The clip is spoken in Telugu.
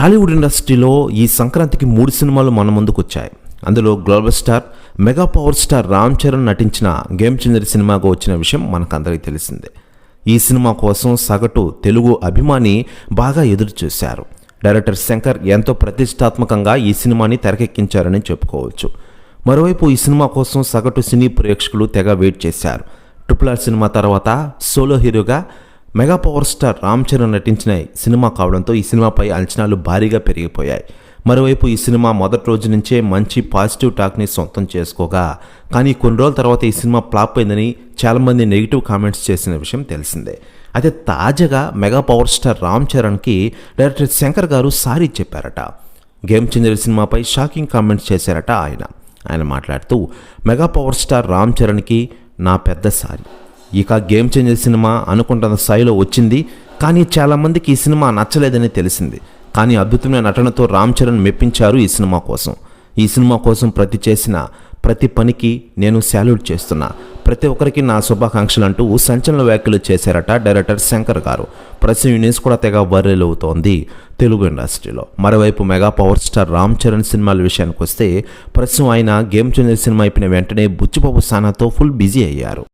టాలీవుడ్ ఇండస్ట్రీలో ఈ సంక్రాంతికి మూడు సినిమాలు మన ముందుకు వచ్చాయి అందులో global star mega power star Ram Charan నటించిన గేమ్ చేంజర్ సినిమాకు వచ్చిన విషయం మనకందరికీ తెలిసిందే. ఈ సినిమా కోసం సగటు తెలుగు అభిమాని బాగా ఎదురు చూశారు డైరెక్టర్ శంకర్ ఎంతో ప్రతిష్టాత్మకంగా ఈ సినిమాని తెరకెక్కించారని చెప్పుకోవచ్చు. మరోవైపు ఈ సినిమా కోసం సగటు సినీ ప్రేక్షకులు తెగ వెయిట్ చేశారు. ట్రిపుల్ ఆర్ సినిమా తర్వాత సోలో హీరోగా mega power star Ram Charan నటించిన ఈ సినిమా కావడంతో ఈ సినిమాపై అంచనాలు భారీగా పెరిగిపోయాయి. మరోవైపు ఈ సినిమా మొదటి రోజు నుంచే మంచి పాజిటివ్ టాక్ని సొంతం చేసుకోగా కానీ కొన్ని రోజుల తర్వాత ఈ సినిమా ఫ్లాప్ అయిందని చాలామంది నెగిటివ్ కామెంట్స్ చేసిన విషయం తెలిసిందే. అయితే తాజాగా మెగా పవర్ స్టార్ రామ్ చరణ్కి డైరెక్టర్ శంకర్ గారు సారీ చెప్పారట. గేమ్ చేంజర్ సినిమాపై షాకింగ్ కామెంట్స్ చేశారట ఆయన. ఆయన మాట్లాడుతూ మెగా పవర్ స్టార్ రామ్ చరణ్కి నా పెద్ద సారీ. ఇక గేమ్ చేంజర్ సినిమా అనుకుంటున్న స్థాయిలో వచ్చింది కానీ చాలామందికి ఈ సినిమా నచ్చలేదని తెలిసింది. కానీ అద్భుతమైన నటనతో రామ్ చరణ్ మెప్పించారు ఈ సినిమా కోసం. ఈ సినిమా కోసం ప్రతి చేసిన ప్రతి పనికి నేను శాల్యూట్ చేస్తున్నా. ప్రతి ఒక్కరికి నా శుభాకాంక్షలు అంటూ సంచలన వ్యాఖ్యలు చేశారట డైరెక్టర్ శంకర్ గారు. ప్రస్తుతం ఈ న్యూస్ కూడా తెగ వైరల్ అవుతోంది తెలుగు ఇండస్ట్రీలో. మరోవైపు mega power star Ram Charan సినిమాల విషయానికి వస్తే ప్రస్తుతం ఆయన గేమ్ చేంజర్ సినిమా అయిపోయిన వెంటనే బుచ్చిబాబు సానాతో ఫుల్ బిజీ అయ్యారు.